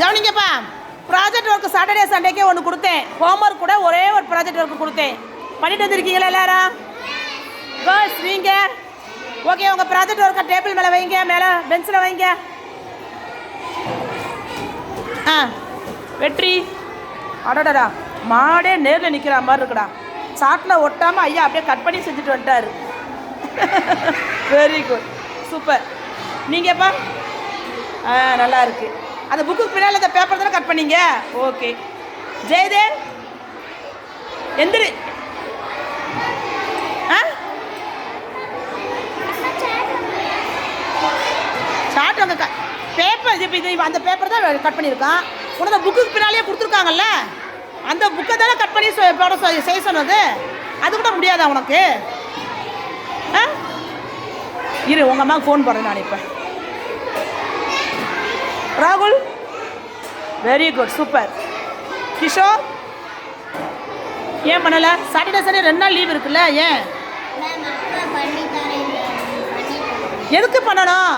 கவனிங்கப்பா project work Saturday சண்டேக்கே ஒன்று கொடுத்தேன். ஹோம்ஒர்க் கூட ஒரே ஒரு ப்ராஜெக்ட் ஒர்க் கொடுத்தேன். பண்ணிட்டு வந்திருக்கீங்களா எல்லாரும்? கேர்ள்ஸ் நீங்க? ஓகே உங்கள் ப்ராஜெக்ட் ஒர்க்கை டேபிள் மேலே வைங்க மேலே பெஞ்சில் வைங்க. ஆ வெற்றி. அடடடா மாடே நேரில் நிற்கிற மாதிரி இருக்குடா. சாட்டில் ஒட்டாமல் ஐயா அப்படியே கட் பண்ணி செஞ்சுட்டு வந்துட்டாரு. வெரி குட் சூப்பர் நீங்கள்ப்பா ஆ நல்லா இருக்குது அந்த புக்குக்கு பின்னால் அந்த பேப்பர் தானே கட் பண்ணீங்க? ஓகே ஜெயதேவ் எந்திரி. ஆ? சாட் அங்கே பேப்பர் இப்போ இது அந்த பேப்பர் தான் கட் பண்ணியிருக்கான். உனக்கு புக்குக்கு பின்னாலேயே கொடுத்துருக்காங்கல்ல? அந்த புக்கை தானே கட் பண்ணி போட செய்ய சொன்னது? அது கூட முடியாதா உனக்கு? ஆ? இரு உங்கள் அம்மாவுக்கு ஃபோன் போடுறேன் நான் இப்போ. ராகுல்? Very good super Kishore? ஏன் பண்ணலை? சாட்டர்டே சண்டே ரெண்டு நாள் லீவ் இருக்குல்ல ஏன்? எதுக்கு பண்ணணும்?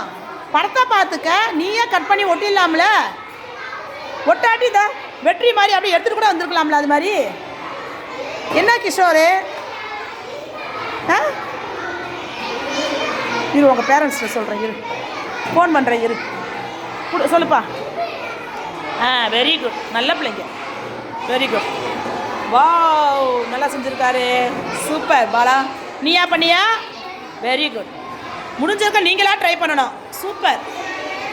படத்தை பார்த்துக்க. நீயே கட் பண்ணி ஒட்டிடலாம்ல ஒட்டாட்டி இந்த வெற்றி மாதிரி அப்படியே எடுத்துகிட்டு கூட வந்திருக்கலாம்ல அது மாதிரி? என்ன கிஷோரு? ஆ? இரு உங்கள் பேரண்ட்ஸ்கிட்ட சொல்கிறேன் இரு. ஃபோன் பண்ணுறேன் இரு. குடு சொல்லுப்பா. ஆ வெரி குட் நல்ல பிள்ளைங்க. வெரி குட் வாவ் நல்லா செஞ்சுருக்காரு. சூப்பர் பாலா. நீயா பண்ணியா? வெரி குட் முடிஞ்சிருக்க நீங்களா ட்ரை பண்ணணும். சூப்பர்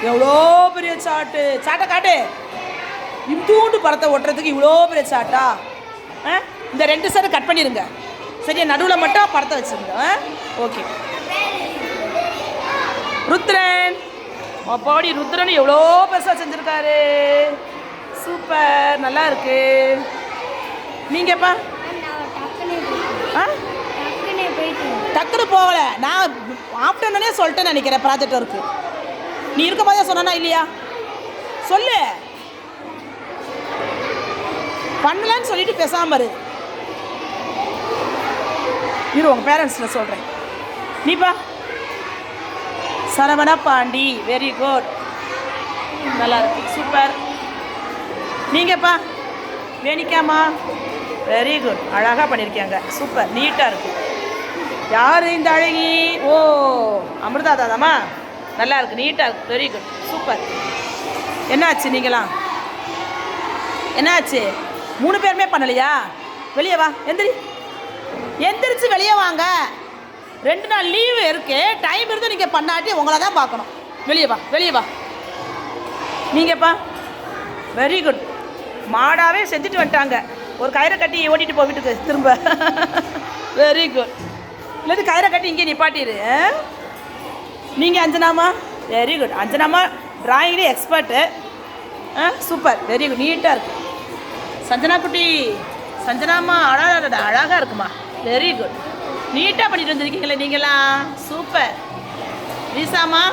எவ்வளோ பெரிய சாட்டு சாட்டை காட்டு. இந்தூண்டு படத்தை ஒட்டுறதுக்கு இவ்வளோ பெரிய சாட்டா ஆ? இந்த ரெண்டு சைடு கட் பண்ணிடுங்க சரியா? நடுவில் மட்டும் படத்தை வச்சுருங்க. ஆ? ஓகே ருத்ரன். அப்பாடி ருத்ரன் எவ்வளோ பெருசாக செஞ்சுருக்காரு. சூப்பர் நல்லா இருக்கு. நீங்கப்பா டக்குனு ஆ? டக்குனு போகல. நான் ஆஃப்டர்நூனே சொல்லிட்டேன்னு நினைக்கிறேன் ப்ராஜெக்ட் ஒர்க்கு நீ இருக்க போதே சொன்னா இல்லையா? சொல்லு. பண்ணலன்னு சொல்லிட்டு பேசாம இரு. இரு உங்கள் பேரண்ட்ஸில் சொல்கிறேன் நீப்பா? சரவண பாண்டி வெரி குட் நல்லா இருக்கு சூப்பர் நீங்கப்பா வேணிக்காமா வெரி குட் அழகாக பண்ணியிருக்காங்க சூப்பர் நீட்டாக இருக்கு. யார் இந்த அழகி? ஓ அமிர்தா தாதாமா நல்லா இருக்கு நீட்டாக இருக்கு. வெரி குட் சூப்பர் என்னாச்சு நீங்களாம்? என்னாச்சு? மூணு பேருமே பண்ணலையா? வெளியே வா எந்திரி. எந்திரிச்சு வெளியே வாங்க. ரெண்டு நாள் லீவு இருக்கு. டைம் இருந்து நீங்கள் பண்ணாட்டி உங்களை தான் பார்க்கணும். வெளியே வா வெளியே வா. நீங்கப்பா வெரி குட் மாடாகவே செஞ்சுட்டு வந்துட்டாங்க. ஒரு கயிறை கட்டி ஓட்டிட்டு போ வீட்டுக்கு திரும்ப. வெரி குட் இல்லாட்டி கயிறை கட்டி இங்கே நிப்பாட்டிடு நீங்கள் அஞ்சனாமா? வெரி குட் அஞ்சனாமா டிராயிங்லேயே எக்ஸ்பர்ட்டு ஆ சூப்பர் வெரி குட் நீட்டாக இருக்கு. சஞ்சனா குட்டி சஞ்சனாமா அழகாக அழகாக இருக்குமா? வெரி குட் நீட்டாக பண்ணிட்டு வந்திருக்கீங்களே நீங்களா? சூப்பர். ரீசாமா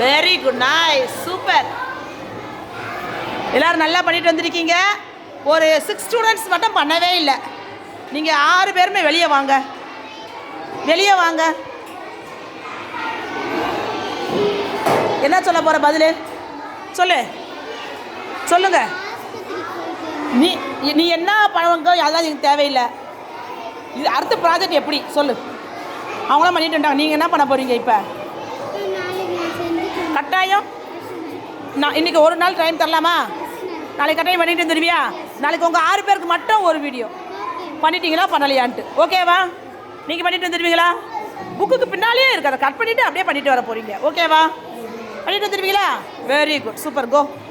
வெரி குட் நாய் சூப்பர். எல்லோரும் நல்லா பண்ணிட்டு வந்திருக்கீங்க. ஒரு சிக்ஸ் ஸ்டூடெண்ட்ஸ் மட்டும் பண்ணவே இல்லை. நீங்கள் ஆறு பேருமே வெளியே வாங்க. வெளியே வாங்க. என்ன சொல்ல போகிற பதில்? சொல்லு. சொல்லுங்க. நீ நீ என்ன பண்ணுவாங்க அதெல்லாம் எனக்கு தேவையில்லை. இது அடுத்த ப்ராஜெக்ட் எப்படி? சொல்லு. அவங்களாம் பண்ணிட்டு வந்துட்டாங்க. நீங்கள் என்ன பண்ண போகிறீங்க இப்போ? கட்டாயம். நான் இன்னைக்கு ஒரு நாள் டைம் தரலாமா? நாளைக்கு கட்டாயம் பண்ணிட்டு வந்துடுவியா நாளைக்கு உங்கள் ஆறு பேருக்கு மட்டும் ஒரு வீடியோ பண்ணிட்டீங்களா? பண்ணலையான்ட்டு. ஓகேவா நீங்கள் பண்ணிட்டு வந்துடுவீங்களா புக்குக்கு பின்னாலேயே இருக்காத. அதை கட் பண்ணிவிட்டு அப்படியே பண்ணிட்டு வர போகிறீங்க ஓகேவா பண்ணிட்டு வந்துடுவீங்களா வெரி குட் சூப்பர் கோ